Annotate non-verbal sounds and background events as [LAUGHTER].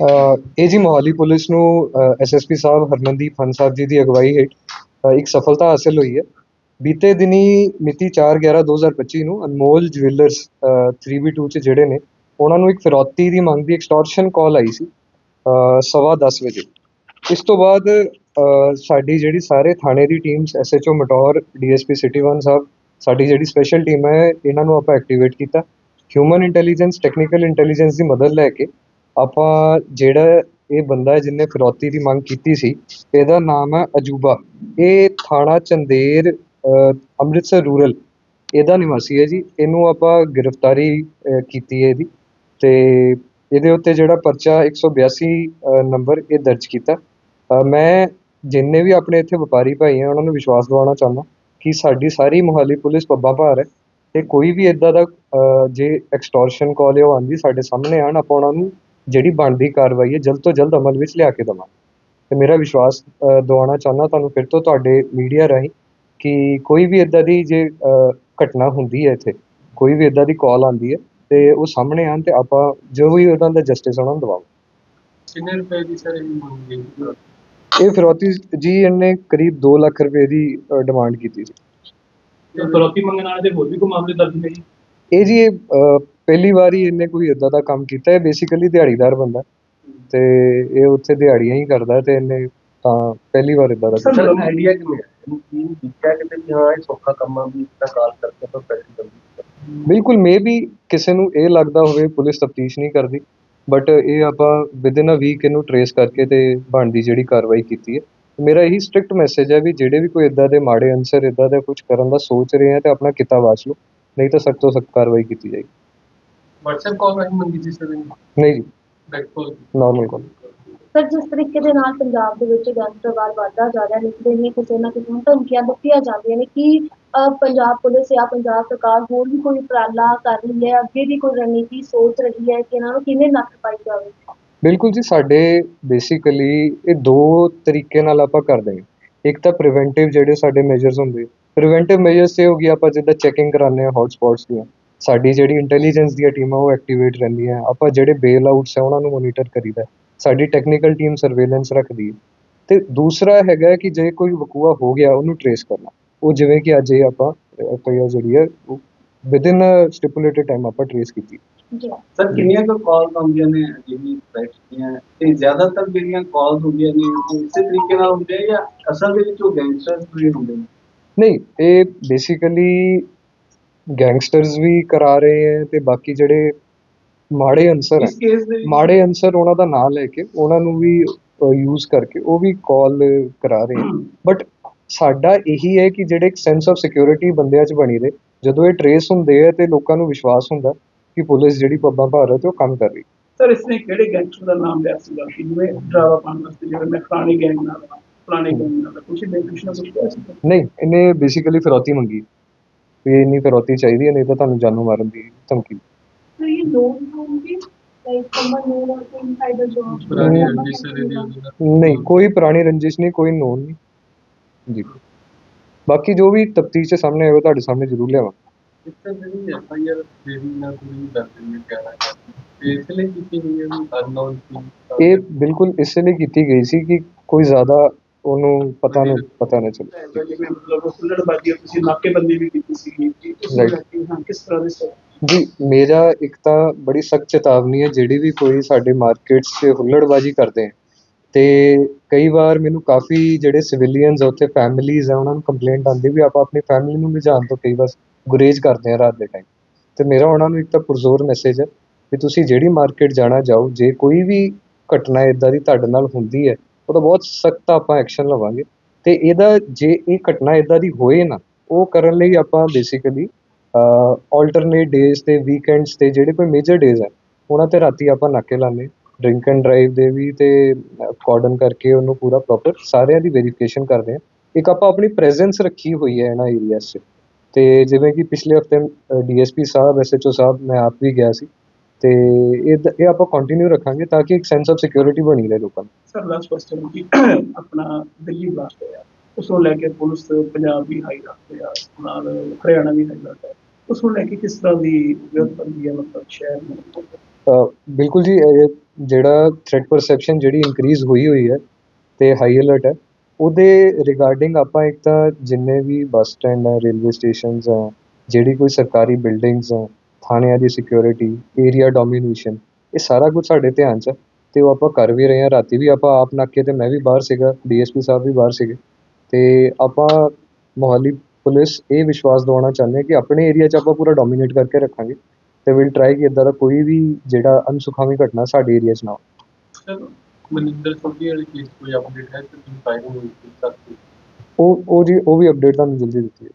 ਇਹ ਜੀ ਮੋਹਾਲੀ ਪੁਲਿਸ ਨੂੰ ਐਸਐਸਪੀ ਸਾਹਿਬ ਹਰਮਨਦੀਪ ਹੰਸ ਸਾਹਿਬ ਜੀ ਦੀ ਅਗਵਾਈ ਹੇਠ ਇੱਕ ਸਫਲਤਾ ਹਾਸਲ ਹੋਈ ਹੈ। ਬੀਤੇ ਦਿਨੀ ਮਿਤੀ 4/11/2025 ਨੂੰ ਅਨਮੋਲ ਜਵੈਲਰਸ 3B2 ਚ ਜਿਹੜੇ ਨੇ, ਉਹਨਾਂ ਨੂੰ ਇੱਕ ਫਿਰੌਤੀ ਦੀ ਮੰਗ ਦੀ ਐਕਸਟੋਰਸ਼ਨ ਕਾਲ ਆਈ ਸੀ ਸਵਾ 10 ਵਜੇ। ਇਸ ਤੋਂ ਬਾਅਦ ਸਾਡੀ ਜਿਹੜੀ ਸਾਰੇ ਥਾਣੇ ਦੀ teams SHO Mataur DSP city 1 sahib, ਸਾਡੀ ਜਿਹੜੀ ਸਪੈਸ਼ਲ ਟੀਮ ਹੈ, ਇਹਨਾਂ ਨੂੰ ਆਪਾਂ ਐਕਟੀਵੇਟ ਕੀਤਾ। ਹਿਊਮਨ ਇੰਟੈਲੀਜੈਂਸ ਟੈਕਨੀਕਲ ਇੰਟੈਲੀਜੈਂਸ ਦੀ ਮਦਦ ਲੈ ਕੇ ਆਪਾਂ ਜਿਹੜਾ ਇਹ ਬੰਦਾ ਹੈ ਜਿਹਨੇ ਫਿਰੌਤੀ ਦੀ ਮੰਗ ਕੀਤੀ ਸੀ ਇਹਦਾ ਨਾਮ ਹੈ ਅਜੂਬਾ। ਇਹ ਥਾਣਾ ਚੰਦੇਰ ਅੰਮ੍ਰਿਤਸਰ ਰੂਰਲ ਇਹਦਾ ਨਿਵਾਸੀ ਹੈ ਜੀ। ਇਹਨੂੰ ਆਪਾਂ ਗ੍ਰਿਫਤਾਰੀ ਕੀਤੀ ਹੈ ਇਹਦੀ। ਤੇ ਇਹਦੇ ਉੱਤੇ ਜਿਹੜਾ ਪਰਚਾ 182 ਅ, ਨੰਬਰ ਇਹ ਦਰਜ ਕੀਤਾ। ਮੈਂ ਜਿੰਨੇ ਵੀ ਆਪਣੇ ਇੱਥੇ ਵਪਾਰੀ ਭਾਈ ਆ ਉਹਨਾਂ ਨੂੰ ਵਿਸ਼ਵਾਸ ਦਿਵਾਉਣਾ ਚਾਹੁੰਦਾ ਕਿ ਸਾਡੀ ਸਾਰੀ ਮੁਹਾਲੀ ਪੁਲਿਸ ਪੱਬਾਂ ਭਾਰ ਹੈ ਤੇ ਕੋਈ ਵੀ ਇਦਾਂ ਦਾ ਜੇ ਐਕਸਟੋਰਸ਼ਨ ਕਾਲ ਉਹ ਆਉਂਦੀ ਸਾਡੇ ਸਾਹਮਣੇ ਆਣ ਆਪਾਂ ਉਹਨਾਂ ਨੂੰ ਜਿਹੜੀ ਬਣਦੀ ਕਾਰਵਾਈ ਹੈ ਜਲਦ ਤੋਂ ਜਲਦ ਅਮਲ ਵਿੱਚ ਲਿਆ ਕੇ ਦੇਵਾਂਗੇ ਤੇ ਮੇਰਾ ਵਿਸ਼ਵਾਸ ਦਿਵਾਉਣਾ ਚਾਹੁੰਦਾ ਤੁਹਾਨੂੰ ਫਿਰ ਤੋਂ ਤੁਹਾਡੇ ਮੀਡੀਆ ਰਾਹੀਂ ਕਿ ਕੋਈ ਵੀ ਇਦਾਂ ਦੀ ਜੇ ਘਟਨਾ ਹੁੰਦੀ ਹੈ ਇੱਥੇ ਕੋਈ ਵੀ ਇਦਾਂ ਦੀ ਕਾਲ ਆਉਂਦੀ ਹੈ ਤੇ ਉਹ ਸਾਹਮਣੇ ਆਣ ਤੇ ਆਪਾਂ ਜੋ ਵੀ ਉਹਨਾਂ ਦਾ ਜਸਟਿਸ ਉਹਨਾਂ ਨੂੰ ਕਿੰਨੇ ਰੁਪਏ ਦੀ ਸਰ ਇਹ ਮੰਗ ਇਹ ਫਿਰੌਤੀ ਜੀ ਇਹਨੇ ਕਰੀਬ 2 ਲੱਖ ਰੁਪਏ ਦੀ ਡਿਮਾਂਡ ਕੀਤੀ ਸੀ। ਤੇ ਫਰੋਤੀ ਮੰਗਣ ਵਾਲੇ ਦੇ ਹੋਰ ਵੀ ਕੋਈ ਮਾਮਲੇ ਦਰਜ ਨੇ ਜੀ? ਇਹ ਜੀ ਪਹਿਲੀ ਵਾਰ ਇਹਨੇ ਕੋਈ ਇਦਾਂ ਦਾ ਕੰਮ ਕੀਤਾ ਹੈ ਬੇਸਿਕਲੀ ਦਿਹਾੜੀਦਾਰ ਬੰਦਾ। ਤੇ ਇਹ ਉੱਥੇ ਦਿਹਾੜੀਆਂ ਹੀ ਕਰਦਾ ਤੇ ਇਹਨੇ ਤਾਂ ਪਹਿਲੀ ਵਾਰ ਇਦਾਂ ਦਾ ਸਰ ਮੈਨੂੰ ਆਈਡੀਆ ਕਿਵੇਂ ਹੈ ਇਹਨੂੰ ਕੀ ਦਿੱਤਾ ਕਿਤੇ ਵੀ ਹਾਂ ਇਹ ਸੌਖਾ ਕੰਮ ਆ ਵੀ ਇतना ਕਾਲ ਕਰਕੇ ਤਾਂ ਪੈਸੇ ਜਲਦੀ ਬਿਲਕੁਲ ਮੇਬੀ ਕਿਸੇ ਨੂੰ ਇਹ ਲੱਗਦਾ ਹੋਵੇ ਪੁਲਿਸ ਤਫਤੀਸ਼ ਨਹੀਂ ਕਰਦੀ ਬਟ ਇਹ ਆਪਾਂ ਵਿਦਿਨ ਅ ਵੀਕ ਇਹਨੂੰ ਟਰੇਸ ਕਰਕੇ ਤੇ ਬਣਦੀ ਜਿਹੜੀ ਕਾਰਵਾਈ ਕੀਤੀ ਹੈ। ਮੇਰਾ ਇਹੀ ਸਟ੍ਰਿਕਟ ਮੈਸੇਜ ਹੈ ਵੀ ਜਿਹੜੇ ਵੀ ਕੋਈ ਇਦਾਂ ਦੇ ਮਾੜੇ ਅਨਸਰ ਇਦਾਂ ਦੇ ਕੁਝ ਕਰਨ ਦਾ ਸੋਚ ਰਹੇ ਆ ਤੇ ਆਪਣਾ ਕਿੱਤਾ ਵਾਚ ਲਓ ਨਹੀਂ ਤਾਂ ਸਖਤ ਤੋਂ ਸਖਤ ਕਾਰਵਾਈ ਕੀਤੀ ਜਾਏਗੀ। WhatsApp ਕਾਲ ਰਾਹੀਂ ਮੰਗੀ ਸੀ ਸਰ ਨਹੀਂ ਜੀ। Back call normal call sir ਜਿਸ ਤਰੀਕੇ ਦੇ ਨਾਲ ਪੰਜਾਬ ਦੇ ਵਿੱਚ ਗੈਂਗਸਟਰਵਾਦ ਵੱਧਦਾ ਜਾ ਰਿਹਾ ਨਿਕਦੇ ਨੇ ਕਿਸੇ ਨਾ ਕਿਸੇ ਨੂੰ ਧਮਕੀਆਂ ਦਿੱਤੀਆਂ ਜਾਂਦੀਆਂ ਨੇ ਕਿ ਅਹ, ਪੰਜਾਬ ਪੁਲਿਸ ਜਾਂ ਪੰਜਾਬ ਸਰਕਾਰ ਹੋਰ ਵੀ ਕੋਈ ਉਪਰਾਲਾ ਕਰ ਰਹੀ ਹੈ ਅੱਗੇ ਦੀ ਕੋਈ ਰਣਨੀਤੀ ਸੋਚ ਰਹੀ ਹੈ ਕਿ ਇਹਨਾਂ ਨੂੰ ਕਿਵੇਂ ਨੱਥ ਪਾਈ ਜਾਵੇ? ਬਿਲਕੁਲ ਜੀ ਸਾਡੇ ਬੇਸਿਕਲੀ ਇਹ ਦੋ ਤਰੀਕੇ ਨਾਲ ਆਪਾਂ ਕਰਦੇ ਹਾਂ। ਇੱਕ ਤਾਂ ਪ੍ਰੀਵੈਂਟਿਵ ਜਿਹੜੇ ਸਾਡੇ ਮੈਜਰਸ ਹੁੰਦੇ। ਪ੍ਰੀਵੈਂਟਿਵ ਮੈਜਰਸ ਤੇ ਹੋ ਗਿਆ ਆਪਾਂ ਜਿੱਦਾਂ ਚੈਕਿੰਗ ਕਰਾਉਂਦੇ ਹਾਂ ਹੌਟ ਸਪੌਟਸ ਦੀਆਂ। ਸਾਡੀ ਜਿਹੜੀ ਇੰਟੈਲੀਜੈਂਸ ਦੀਆਂ ਟੀਮਾਂ ਉਹ ਐਕਟੀਵੇਟ ਰਹਿੰਦੀਆਂ। ਆਪਾਂ ਜਿਹੜੇ ਬੇਲ ਆਊਟਸ ਹੈ ਉਹਨਾਂ ਨੂੰ ਮੋਨੀਟਰ ਕਰੀਦਾ। ਸਾਡੀ ਟੈਕਨੀਕਲ ਟੀਮ ਸਰਵੇਲੈਂਸ ਰੱਖਦੀ ਤੇ ਦੂਸਰਾ ਹੈਗਾ ਕਿ ਜੇ ਕੋਈ ਵਕੂਆ ਹੋ ਗਿਆ ਉਹਨੂੰ ਟਰੇਸ ਕਰਨਾ। ਉਹ ਜਿਵੇਂ ਕਿ ਅੱਜ ਇਹ ਆਪਾਂ ਐਫਆਈਆਰ ਜਿਹੜੀ ਹੈ ਵਿਦਿਨ ਸਟਿਪੂਲੇਟਡ ਟਾਈਮ ਆਪਾਂ ਟਰੇਸ ਕੀਤੀ। ਜੀ। ਸਰ ਕਿੰਨੀਆਂ ਕੁ ਕਾਲਸ ਆਉਂਦੀਆਂ ਨੇ ਜਿਹੜੀ ਥ੍ਰੈਟਸ ਦੀਆਂ? ਤੇ ਜ਼ਿਆਦਾਤਰ ਜਿਹੜੀਆਂ ਕਾਲਸ ਹੁੰਦੀਆਂ ਨੇ ਉਹ ਇਸੇ ਤਰੀਕੇ ਨਾਲ ਹੁੰਦੀਆਂ ਜਾਂ ਅਸਲ ਦੇ ਵਿੱਚ ਉਹ ਗੈਂਗਸਟਰਸ ਵੀ ਹੁੰਦੇ ਨੇ? ਨਹੀਂ ਇਹ ਬੇਸਿਕਲੀ ਗੈਂਗਸਟਰਸ ਵੀ ਕਰਾ ਰਹੇ ਹੈ ਤੇ ਬਾਕੀ ਜਿਹੜੇ ਮਾੜੇ ਅਨਸਰ ਇਸ ਹੈ ਕੇਸ ਦੇ ਵਿੱਚ ਮਾੜੇ ਅਨਸਰ ਉਹਨਾਂ ਦਾ ਨਾਮ ਲੈ ਕੇ ਉਹਨਾਂ ਨੂੰ ਵੀ ਯੂਜ਼ ਕਰਕੇ ਉਹ ਵੀ ਕਾਲ ਕਰਾ ਰਹੇ ਹੈ। ਬਟ ਸਾਡਾ ਇਹੀ ਹੈ ਕਿ ਜਿਹੜੇ ਇੱਕ ਸੈਂਸ ਆਫ ਸਿਕਿਉਰਿਟੀ ਬੰਦਿਆਂ 'ਚ ਬਣੀ ਰਹੇ ਜਦੋਂ ਇਹ ਟਰੇਸ ਹੁੰਦੇ ਆ ਤੇ ਲੋਕਾਂ ਨੂੰ ਵਿਸ਼ਵਾਸ ਹੁੰਦਾ ਕਿ ਪੁਲਿਸ ਜਿਹੜੀ ਪੱਬਾਂ ਤੇ ਉਹ ਕੰਮ ਕਰ ਰਹੀ ਸਰ ਇਸਨੇ ਕਿਹੜੇ ਗੈਂਗਸਟਰ ਦਾ ਨਾਮ ਲਿਆ ਸੀਗਾ? ਕਿ ਜਿਵੇਂ ਡਰਾਵਾ ਪਾਉਣ ਵਾਸਤੇ ਜਿਵੇਂ ਮੈਂ ਫਲਾਣੇ ਗੈਂਗ ਨਾਲ ਫਲਾਣੇ ਗੈਂਗ ਨਾਲ ਕੁਝ ਬੈਨੀਫਿਸ਼ੀਅਲ ਕੁਝ ਸੀ? ਨਹੀਂ ਇਹਨੇ ਬੇਸਿਕਲੀ ਫਿਰੌਤੀ ਮੰਗੀ। ਵੀ ਇੰਨੀ ਫਿਰੌਤੀ ਚਾਹੀਦੀ ਹੈ ਨਹੀਂ ਤਾਂ ਤੁਹਾਨੂੰ ਜਾਨੋਂ ਮਾਰਨ ਦੀ ਧਮਕੀ। ਸਰ ਇਹ ਲੋਨ ਹੋਣਗੇ ਲਾਈਕ ਸਮਨ ਨੋ ਔਰ ਇਨਸਾਈਡਰ ਜੌਬ ਪੁਰਾਣੀ ਰੰਜਿਸ਼ ਦੇ ਦੀ ਨਹੀਂ ਕੋਈ ਪੁਰਾਣੀ ਰੰਜਿਸ਼ ਨਹੀਂ ਕੋਈ ਨੋਨ ਨਹੀਂ। ਜੀ। ਬਾਕੀ ਜੋ ਵੀ ਤਫਤੀਸ਼ ਦੇ ਸਾਹਮਣੇ ਆਏਗਾ ਤੁਹਾਡੇ ਸਾਹਮਣੇ ਜ਼ਰੂਰ ਲਿਆਵਾਂਗੇ ਇਸ ਤਰ੍ਹਾਂ ਜਿਹੜੀ ਐਫਆਈਆਰ ਦੇਰੀ ਨਾਲ ਕੋਈ ਦਰਜ ਨਹੀਂ ਕਹਿਣਾ ਚਾਹੁੰਦਾ। ਇਸ ਲਈ ਕੀਤੀ ਗਈ ਹੈ ਅਨਨੋਨ ਸੀ। ਇਹ ਬਿਲਕੁਲ ਇਸੇ ਲਈ ਕੀਤੀ ਗਈ ਸੀ ਕਿ ਕੋਈ ਜ਼ਿਆਦਾ ਉਹਨੂੰ ਪਤਾ ਨਾ ਪਤਾ ਨਾ ਚੱਲੇ ਜਿਵੇਂ ਮਤਲਬ ਹੁੱਲੜਬਾਜ਼ੀ ਤੁਸੀਂ ਨਾਕੇਬੰਦੀ ਵੀ ਕੀਤੀ ਹਾਂ ਕਿਸ ਤਰ੍ਹਾਂ ਦੇ ਸਰ ਜੀ ਮੇਰਾ ਇੱਕ ਤਾਂ ਬੜੀ ਸਖਤ ਚੇਤਾਵਨੀ ਹੈ ਜਿਹੜੀ ਵੀ ਕੋਈ ਸਾਡੇ ਮਾਰਕੀਟਸ 'ਚ ਹੁੱਲੜਬਾਜੀ ਕਰਦੇ ਹੈ। ਤੇ ਕਈ ਵਾਰ ਮੈਨੂੰ ਕਾਫੀ ਜਿਹੜੇ ਸਿਵਿਲੀਅਨਸ ਉੱਥੇ ਫੈਮਿਲੀਜ਼ ਆ ਉਹਨਾਂ ਨੂੰ ਕੰਪਲੇਂਟ ਆਉਂਦੀ ਵੀ ਆਪਾਂ ਆਪਣੀ ਫੈਮਿਲੀ ਨੂੰ ਵੀ ਜਾਣ ਤੋਂ ਕਈ ਵਾਰ ਗੁਰੇਜ਼ ਕਰਦੇ ਆ ਰਾਤ ਦੇ ਟਾਈਮ ਤੇ ਮੇਰਾ ਉਹਨਾਂ ਨੂੰ ਇੱਕ ਤਾਂ ਪੁਰਜ਼ੋਰ ਮੈਸੇਜ ਹੈ ਵੀ ਤੁਸੀਂ ਜਿਹੜੀ ਮਾਰਕੀਟ ਜਾਣਾ ਜਾਓ ਜੇ ਕੋਈ ਵੀ ਘਟਨਾ ਇਦਾਂ ਦੀ ਤੁਹਾਡੇ ਨਾਲ ਹੁੰਦੀ ਹੈ ਉਹਦਾ ਬਹੁਤ ਸਖਤ ਆਪਾਂ ਐਕਸ਼ਨ ਲਵਾਂਗੇ। ਤੇ ਇਹਦਾ ਜੇ ਇਹ ਘਟਨਾ ਇਦਾਂ ਦੀ ਹੋਏ ਨਾ, ਉਹ ਕਰਨ ਲਈ ਆਪਾਂ ਬੇਸਿਕਲੀ ਆਲਟਰਨੇਟ ਡੇਜ਼ ਤੇ ਵੀਕਐਂਡਸ ਤੇ ਜਿਹੜੇ ਕੋਈ ਮੇਜਰ ਡੇਜ਼ ਹੈ ਉਹਨਾਂ ਤੇ ਰਾਤੀ ਆਪਾਂ ਨਾਕੇ ਲਾਣੇ ਡਰਿੰਕ ਐਂਡ ਡਰਾਈਵ ਦੇ ਵੀ ਤੇ ਕਾਰਡਨ ਕਰਕੇ ਉਹਨੂੰ ਪੂਰਾ ਪ੍ਰੋਪਰ ਸਾਰਿਆਂ ਦੀ ਵੈਰੀਫਿਕੇਸ਼ਨ ਕਰਦੇ ਆ ਇੱਕ ਆਪਾਂ ਆਪਣੀ ਪ੍ਰੈਜ਼ੈਂਸ ਰੱਖੀ ਹੋਈ ਹੈ ਇਹਨਾਂ ਏਰੀਆਸ 'ਚ। ਤੇ ਜਿਵੇਂ ਕਿ ਪਿਛਲੇ ਹਫ਼ਤੇ ਡੀਐਸਪੀ ਸਾਹਿਬ ਐਸਐਚਓ ਸਾਹਿਬ, ਮੈਂ ਆਪ ਵੀ ਗਿਆ ਸੀ। ਤੇ ਇਹ ਇਹ ਆਪਾਂ ਕੰਟੀਨਿਊ ਰੱਖਾਂਗੇ ਤਾਂ ਕਿ ਇੱਕ ਸੈਂਸ ਆਫ ਸਿਕਿਉਰਿਟੀ ਬਣੀ ਰਹੇ ਲੋਕਾਂ ਨੂੰ। ਸਰ ਲਾਸਟ ਕੁਐਸਚਨ ਕਿ [CLEARS THROAT] ਆਪਣਾ ਦਿੱਲੀ ਬਲਾਸਟ ਹੋਇਆ। ਉਸ ਨੂੰ ਲੈ ਕੇ ਪੁਲਿਸ ਪੰਜਾਬ ਵੀ ਹਾਈ ਅਲਰਟ ਹੋਇਆ ਨਾਲ ਹਰਿਆਣਾ ਵੀ ਹਾਈ ਹੈ ਉਸ ਨੂੰ ਲੈ ਕੇ ਕਿਸ ਤਰ੍ਹਾਂ ਦੀ ਵਿਉਂਤਬੰਦੀ ਹੈ ਮਤਲਬ ਸ਼ਹਿਰ ਨੂੰ? ਬਿਲਕੁਲ ਜੀ ਜਿਹੜਾ ਥ੍ਰੈਟ ਪਰਸੈਪਸ਼ਨ ਜਿਹੜੀ ਇਨਕਰੀਜ਼ ਹੋਈ ਹੋਈ ਹੈ ਤੇ ਹਾਈ ਅਲਰਟ ਹੈ ਉਹਦੇ ਰਿਗਾਰਡਿੰਗ ਆਪਾਂ ਇੱਕ ਤਾਂ ਜਿੰਨੇ ਵੀ ਬੱਸ ਸਟੈਂਡ ਹੈ ਰੇਲਵੇ ਸਟੇਸ਼ਨਸ ਹੈ ਜਿਹੜੀ ਕੋਈ ਸਰਕਾਰੀ ਬਿਲਡਿੰਗਸ ਹੈ ਥਾਣਿਆਂ ਦੀ ਸਿਕਿਉਰਿਟੀ ਏਰੀਆ ਡੋਮੀਨੇਸ਼ਨ ਇਹ ਸਾਰਾ ਕੁਝ ਸਾਡੇ ਧਿਆਨ 'ਚ ਤੇ ਉਹ ਆਪਾਂ ਕਰ ਵੀ ਰਹੇ ਹਾਂ। ਰਾਤੀ ਵੀ ਆਪਾਂ ਆਪ ਨਾਕੇ ਤੇ ਮੈਂ ਵੀ ਬਾਹਰ ਸੀਗਾ ਡੀਐਸਪੀ ਸਾਹਿਬ ਵੀ ਬਾਹਰ ਸੀਗੇ। ਤੇ ਆਪਾਂ ਮੋਹਾਲੀ ਪੁਲਿਸ ਇਹ ਵਿਸ਼ਵਾਸ ਦਿਵਾਉਣਾ ਚਾਹੁੰਦੇ ਕਿ ਆਪਣੇ ਏਰੀਆ 'ਚ ਆਪਾਂ ਪੂਰਾ ਡੋਮੀਨੇਟ ਕਰਕੇ ਰੱਖਾਂਗੇ ਤੇ ਵਿਲ ਟਰਾਈ ਕਿ ਇਦਾਂ ਦਾ ਕੋਈ ਵੀ ਜਿਹੜਾ ਅਨਸੁਖਾਵੀ ਘਟਨਾ ਸਾਡੇ ਏਰੀਆ 'ਚ ਨਾ ਹੋ ਸਰ ਮਨਿੰਦਰ ਸੋਢੀ ਵਾਲੀ ਕੇਸ ਕੋਈ ਅਪਡੇਟ ਹੈ? ਕਿ ਤੁਸੀਂ ਫਾਈਨਲ ਹੋਈ ਸੀ ਸਰ ਉਹ ਉਹ ਜੀ ਉਹ ਵੀ ਅਪਡੇਟ ਤੁਹਾਨੂੰ ਜਲਦੀ ਦਿੱਤੀ ਹੈ